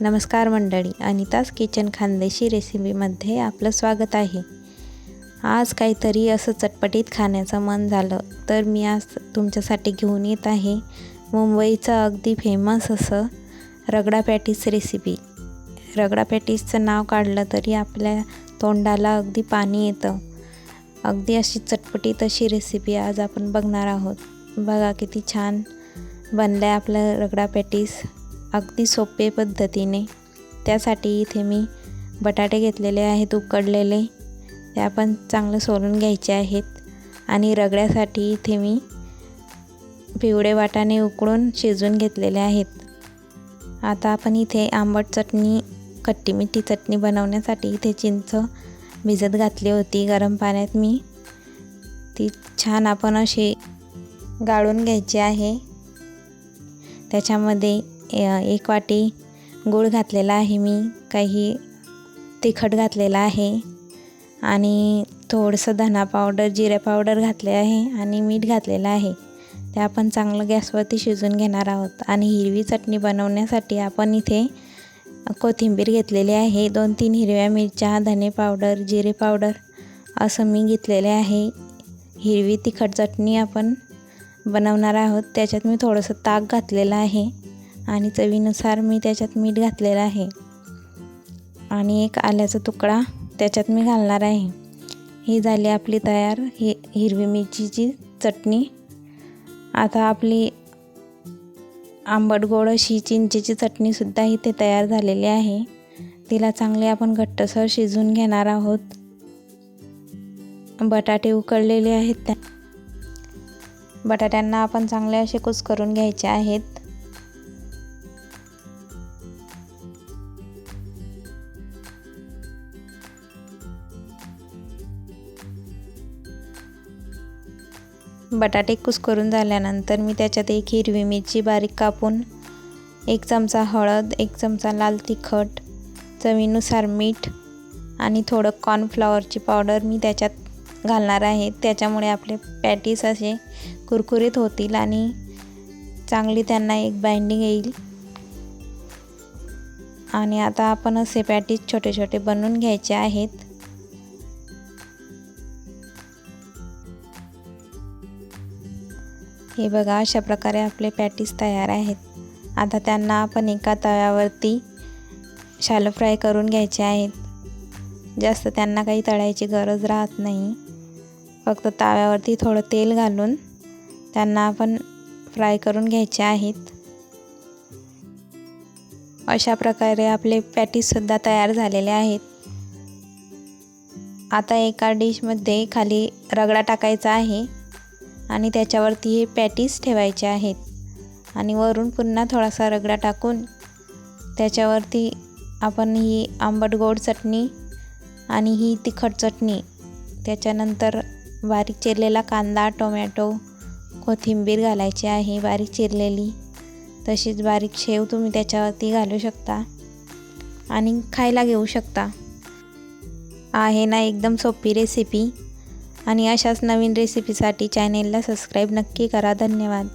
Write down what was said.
नमस्कार मंडळी अनिताज किचन खानदेशी रेसिपीमध्ये आपलं स्वागत आहे. आज काहीतरी असं चटपटीत खाण्याचं मन झालं तर मी आज तुमच्यासाठी घेऊन येत आहे मुंबईचं अगदी फेमस असं रगडा पॅटीस रेसिपी. रगडा पॅटीसचं नाव काढलं तरी आपल्या तोंडाला अगदी पाणी येतं. अगदी अशी चटपटीत अशी रेसिपी आज आपण बघणार आहोत. बघा किती छान बनलं आहे आपलं रगडा पॅटीस. अगदी सोपे पद्धतीने. त्यासाठी इथे मी बटाटे घेतलेले आहेत उकडलेले. ते आपण चांगलं सोलून घ्यायचे आहेत. आणि रगड्यासाठी इथे मी पिवळे वाटाणे उकडून शिजवून घेतलेले आहेत. आता आपण इथे आंबट चटणी खट्टी मिठी चटणी बनवण्यासाठी इथे चिंच भिजत घातली होती. गरम पाण्यात मी ती छान आपण अशी गाळून घ्यायची आहे. त्याच्यामध्ये एक वाटी गूळ घातलेला आहे मी काही तिखट घातलेला आहे आणि थोडंसं धना पावडर जिरे पावडर घातले आहे आणि मीठ घातलेलं आहे. ते आपण चांगलं गॅसवरती शिजून घेणार आहोत आणि हिरवी चटणी बनवण्यासाठी आपण इथे कोथिंबीर घेतलेली आहे. दोन तीन हिरव्या मिरच्या धने पावडर जिरे पावडर असं मी घेतलेले आहे. हिरवी तिखट चटणी आपण बनवणार आहोत. त्याच्यात मी थोडंसं ताक घातलेलं आहे. आणि चवीनुसार मी त्याच्यात मीठ घातलेलं आहे. आणि एक आल्याचा तुकडा त्याच्यात मी घालणार आहे. ही झाली आपली तयार ही हिरवी मिरचीची चटणी. आता आपली आंबट गोड अशी चिंचेची चटणीसुद्धा इथे तयार झालेली आहे. तिला चांगले आपण घट्टसर शिजवून घेणार आहोत. बटाटे उकळलेले आहेत त्या बटाट्यांना आपण चांगले असे कुस करून घ्यायचे आहेत. बटाटे कुस्करून झाल्यानंतर मी त्याच्यात एक हिरवी मिरची बारीक कापून एक चमचा हळद एक चमचा लाल तिखट चवीनुसार मीठ आणि थोडं कॉर्नफ्लॉवरची पावडर मी त्याच्यात घालणार आहे. त्याच्यामुळे आपले पॅटीस असे कुरकुरीत होतील आणि चांगली त्यांना एक बाइंडिंग येईल. आणि आता आपण असे पॅटीस छोटे छोटे बनवून घ्यायचे आहेत. हे बघा अशा प्रकारे आपले पॅटीस तयार आहेत. आता त्यांना आपण एका तव्यावरती शालो फ्राय करून घ्यायचे आहेत. जास्त त्यांना काही तळायची गरज राहत नाही. फक्त तव्यावरती थोडं तेल घालून त्यांना आपण फ्राय करून घ्यायचे आहेत. अशा प्रकारे आपले पॅटीससुद्धा तयार झालेले आहेत. आता एका डिशमध्ये खाली रगडा टाकायचा आहे. आणि त्याच्यावरती हे पॅटीस ठेवायचे आहेत. आणि वरून पुन्हा थोडासा रगडा टाकून त्याच्यावरती आपण ही आंबट गोड चटणी आणि ही तिखट चटणी त्याच्यानंतर बारीक चिरलेला कांदा टोमॅटो कोथिंबीर घालायची आहे बारीक चिरलेली. तशीच बारीक शेव तुम्ही त्याच्यावरती घालू शकता आणि खायला घेऊ शकता. आहे ना एकदम सोपी रेसिपी आणि अशाच नवीन रेसिपीसाठी चॅनेलला सबस्क्राईब नक्की करा. धन्यवाद.